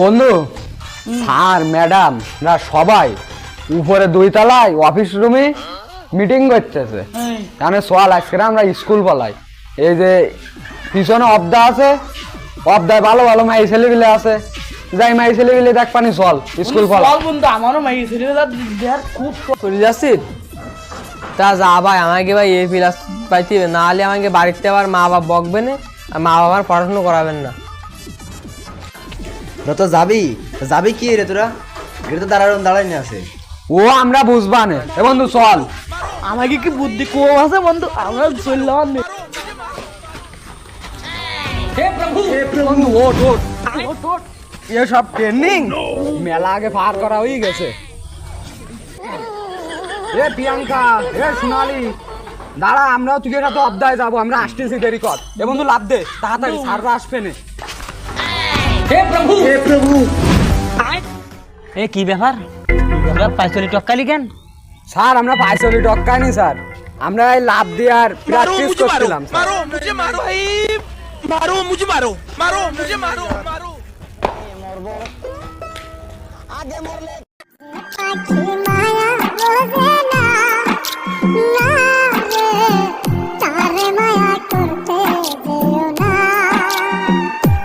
বন্ধু sir madam না সবাই উপরে দুই তলায় অফিস রুমে মিটিং করতেছে কারণ সোয়াল আজকে আমরা স্কুল বলাই এই যে পিছনে অবদা আছে অবদায় ভালো ভালো মাই ছেলেগুলো আছে। যাই মাই ছেলেগুলো দেখ পানি চল স্কুল বলা চল বন্ধু আমারও মাই ছেলে দেখার খুব। চলে যাচ্ছি? তা যা ভাই আমাকে ভাই এ প্লাস পাইতে না হলে আমাকে বাড়িতে আবার মা বাবা বকবে না আর মা বাবার পড়াশুনো করাবেন না। তোরা তো যাবি? যাবি কি রে তোরা? এটা তো দাঁড়ানো দাঁড়াই আছে ও আমরা বুঝবা না। এ বন্ধু চল। আমাকে কি বুদ্ধি কম আছে বন্ধু? আমরা চললাম না। বন্ধু ওঠ ওঠ। এসব ট্রেনিং মেলা আগে পার করা হয়ে গেছে। এ প্রিয়াঙ্কা এ সোনালি দাঁড়া আমরাও তুই সাথে অবদায় যাব আমরা আসতেছি দেরি কর। এ বন্ধু লাভ দে তাড়াতাড়ি সাররা আসবে না। हे प्रभु! हे प्रभु! ए की व्यापार हमरा पाइसोली टक्का लिगन। सर हमरा पाइसोली टक्का नहीं सर। हमरा लाभ दियार प्रैक्टिस कर छिलम मारो, मारो मुझे मारो हे मारो मुझे मारो। मारो मुझे मारो मारो। ए मरबो आगे मरले काठी